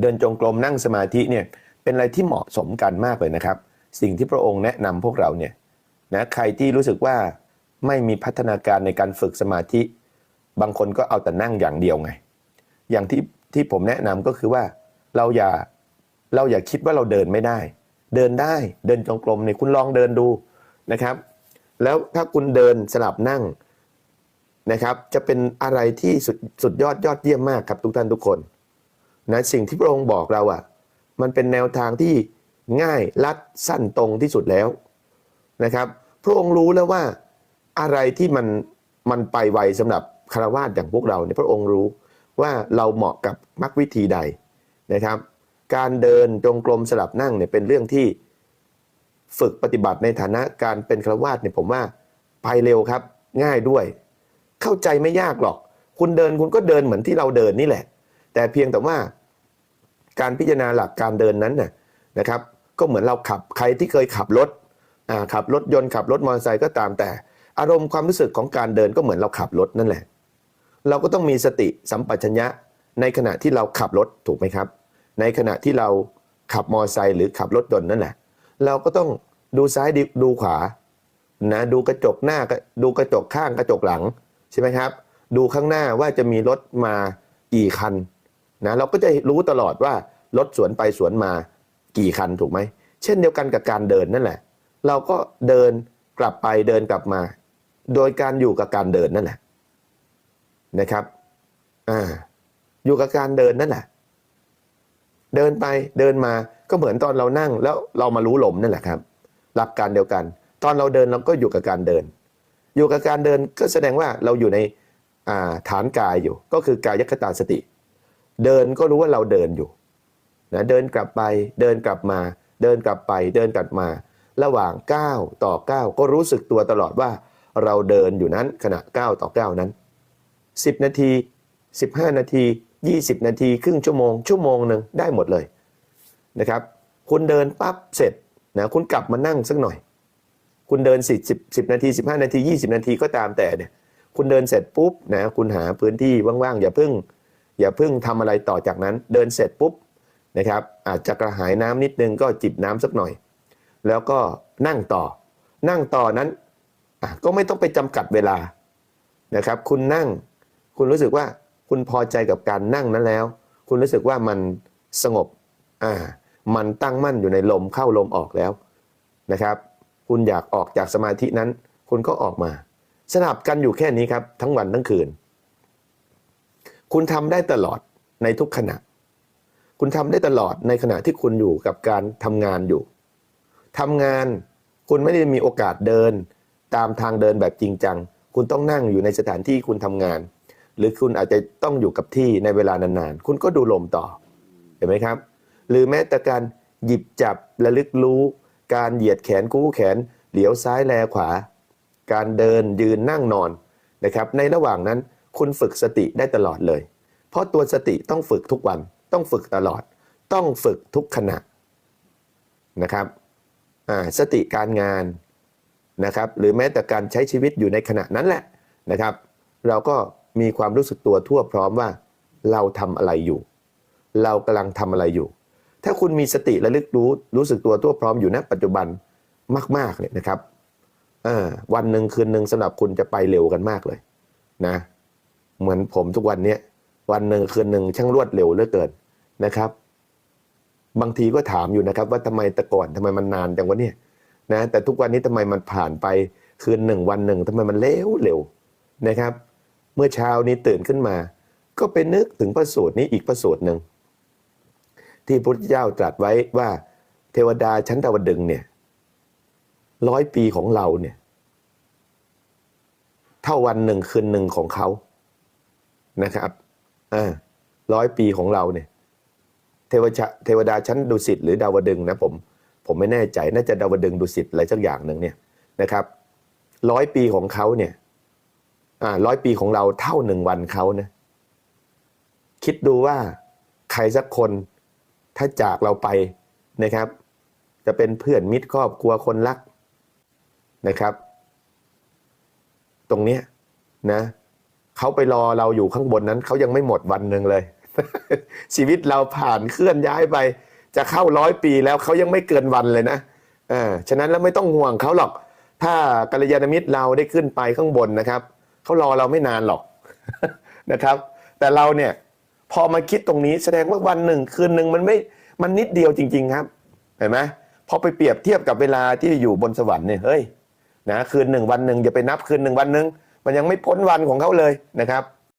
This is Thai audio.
เดินจงกรมนั่งสมาธิเนี่ยเป็นอะไรที่เหมาะสมกันมากเลยนะครับ สิ่งที่พระองค์แนะนำพวกเราเนี่ยนะใครที่รู้สึกว่าไม่มีพัฒนาการในการฝึกสมาธิ บางคนก็เอาแต่นั่งอย่างเดียวไง อย่างที่ที่ผมแนะนำก็คือว่าเราอย่าเราอย่าคิดว่าเราเดินไม่ได้ เดินได้เดินจงกรมเนี่ยคุณลองเดินดูนะครับ แล้วถ้าคุณเดินสลับนั่งนะครับ จะเป็นอะไรที่สุดสุดยอดยอดเยี่ยมมากครับทุกท่านทุกคน นะสิ่งที่พระองค์บอกเราอะ่ะ มันเป็นแนวทางที่ง่ายลัดสั้นตรงที่สุดแล้วนะครับ พระองค์รู้แล้วว่าอะไรที่มันมันไปไวสำหรับคารวาสอย่างพวกเราเนี่ยพระองค์รู้ว่าเราเหมาะกับมรรควิธีใดนะครับ การเดินจงกรมสลับนั่งเนี่ยเป็นเรื่องที่ฝึกปฏิบัติในฐานะการเป็นคารวาสเนี่ยผมว่าไปเร็วครับ ง่ายด้วย เข้าใจไม่ยากหรอก คุณเดินคุณก็เดินเหมือนที่เราเดินนี่แหละ แต่เพียงแต่ว่า การพิจารณาหลักการเดินนั้นน่ะนะครับก็เหมือนเราขับใครที่เคยขับรถขับรถยนต์ขับรถมอเตอร์ไซค์ก็ตามแต่ อารมณ์ความรู้สึกของการเดินก็เหมือนเราขับรถนั่นแหละ เราก็ต้องมีสติสัมปชัญญะในขณะที่เราขับรถถูกไหมครับ ในขณะที่เราขับมอเตอร์ไซค์หรือขับรถยนต์นั่นแหละ เราก็ต้องดูซ้ายดูดูขวานะดูกระจกหน้าดูกระจกข้างกระจกหลังใช่ไหมครับ ดูข้างหน้าว่าจะมีรถมากี่คัน นะเราก็จะรู้ตลอดว่ารถสวนไปสวนมากี่คันถูกไหม เช่นเดียวกันกับการเดินนั่นแหละ เราก็เดินกลับไปเดินกลับมา โดยการอยู่กับการเดินนั่นแหละนะครับอ่าอยู่กับการเดินนั่นแหละเดินไปเดินมาก็เหมือนตอนเรานั่งแล้วเรามารู้ลมนั่นแหละครับ หลักการเดียวกัน ตอนเราเดินเราก็อยู่กับการเดิน อยู่กับการเดินก็แสดงว่าเราอยู่ในฐานกายอยู่ ก็คือกายคตาสติ เดินก็รู้ว่าเราเดินอยู่นะเดินกลับไปเดินกลับมา เดินกลับไปเดินกลับมา ระหว่างก้าต่อก้าก็รู้สึกตัวตลอดว่าเราเดินอยู่นั้นขณะก้าต่อก้านั้น 10 นาที 15 นาที 20 นาที ครึ่งชั่วโมง ชั่วโมงหนึ่งได้หมดเลยนะครับคุณเดินปั๊บเสร็จนะคุณกลับมานั่งสักหน่อย คุณเดินสิบสิบนาที 15 นาที 20 นาทีก็ตามแต่เนี่ยคุณเดินเสร็จปุ๊บนะคุณหาพื้นที่ว่างๆอย่าเพิ่ง อย่าเพิ่งทำอะไรต่อจากนั้น เดินเสร็จปุ๊บนะครับอาจจะกระหายน้ำนิดนึงก็จิบน้ำสักหน่อย แล้วก็นั่งต่อ นั่งต่อนั้นก็ไม่ต้องไปจำกัดเวลานะครับ คุณนั่ง คุณรู้สึกว่าคุณพอใจกับการนั่งนั้นแล้ว คุณรู้สึกว่ามันสงบอ่ามันตั้งมั่นอยู่ในลมเข้าลมออกแล้วนะครับ คุณอยากออกจากสมาธินั้น คุณก็ออกมา สลับกันอยู่แค่นี้ครับ ทั้งวันทั้งคืน คุณทำได้ตลอดในทุกขณะ คุณทำได้ตลอดในขณะที่คุณอยู่กับการทำงานอยู่ทำงานคุณไม่ได้มีโอกาสเดิน ตามทางเดินแบบจริงจัง คุณต้องนั่งอยู่ในสถานที่คุณทำงาน หรือคุณอาจจะต้องอยู่กับที่ในเวลานานๆ คุณก็ดูลมต่อ เห็นไหมครับ หรือแม้แต่การหยิบจับระลึกรู้ การเหยียดแขนกู้แขน เหลียวซ้ายแลขวา การเดินยืนนั่งนอนนะครับ ในระหว่างนั้น คุณฝึกสติได้ตลอดเลย เพราะตัวสติต้องฝึกทุกวัน ต้องฝึกตลอด ต้องฝึกทุกขณะนะครับอ่าสติการงานนะครับ หรือแม้แต่การใช้ชีวิตอยู่ในขณะนั้นแหละนะครับ เราก็มีความรู้สึกตัวทั่วพร้อมว่า เราทำอะไรอยู่ เรากำลังทำอะไรอยู่ ถ้าคุณมีสติระลึกรู้รู้สึกตัวทั่วพร้อมอยู่ณปัจจุบันมากๆเนี่ยนะครับอ่าวันหนึ่งคืนหนึ่งสำหรับคุณจะไปเร็วกันมากเลยนะ เหมือนผมทุกวันเนี้ยวันหนึ่งคืนหนึ่งช่างรวดเร็วเหลือเกินนะครับ บางทีก็ถามอยู่นะครับ ว่าทำไมแต่ก่อนทำไมมันนานจังวะเนี่ยนะแต่ทุกวันนี้ทำไมมันผ่านไปคืนหนึ่งวันหนึ่งทำไมมันเร็วเร็วนะครับ เมื่อเช้านี้ตื่นขึ้นมา ก็ไปนึกถึงพระสูตรนี้อีกพระสูตรหนึ่งที่พระพุทธเจ้าตรัสไว้ว่า เทวดาชั้นดาวดึงเนี่ยร้อยปีของเราเนี่ย เท่าวันหนึ่งคืนหนึ่งของเขา นะครับร้อยปีของเราเนี่ยเทวชเทวดาชั้นดุสิตหรือดาวดึงนะผมผมไม่แน่ใจน่าจะดาวดึงดุสิตอะไรสักอย่างหนึ่งเนี่ยนะครับร้อยปีของเขาเนี่ยอ่าร้อยปีของเราเท่าหนึ่งวันเขานะคิดดูว่าใครสักคนถ้าจากเราไปนะครับ จะเป็นเพื่อนมิตรครอบครัวคนรักนะครับ ตรงเนี้ยนะ เขาไปรอเราอยู่ข้างบนนั้นเขายังไม่หมดวันหนึ่งเลย ชีวิตเราผ่านเคลื่อนย้ายไป จะเข้าร้อยปีแล้วเขายังไม่เกินวันเลยนะเออฉะนั้นแล้วไม่ต้องห่วงเขาหรอก ถ้ากัลยาณมิตรเราได้ขึ้นไปข้างบนนะครับเขารอเราไม่นานหรอกนะครับ แต่เราเนี่ยพอมาคิดตรงนี้แสดงว่าวันหนึ่งคืนหนึ่งมันไม่มันนิดเดียวจริง ๆครับ เห็นไหมพอไปเปรียบเทียบกับเวลาที่อยู่บนสวรรค์เนี่ยเฮ้ยนะคืนหนึ่งวันหนึ่งอย่าไปนับคืนหนึ่งวันหนึ่ง มันยังไม่พ้นวันของเขาเลยนะครับ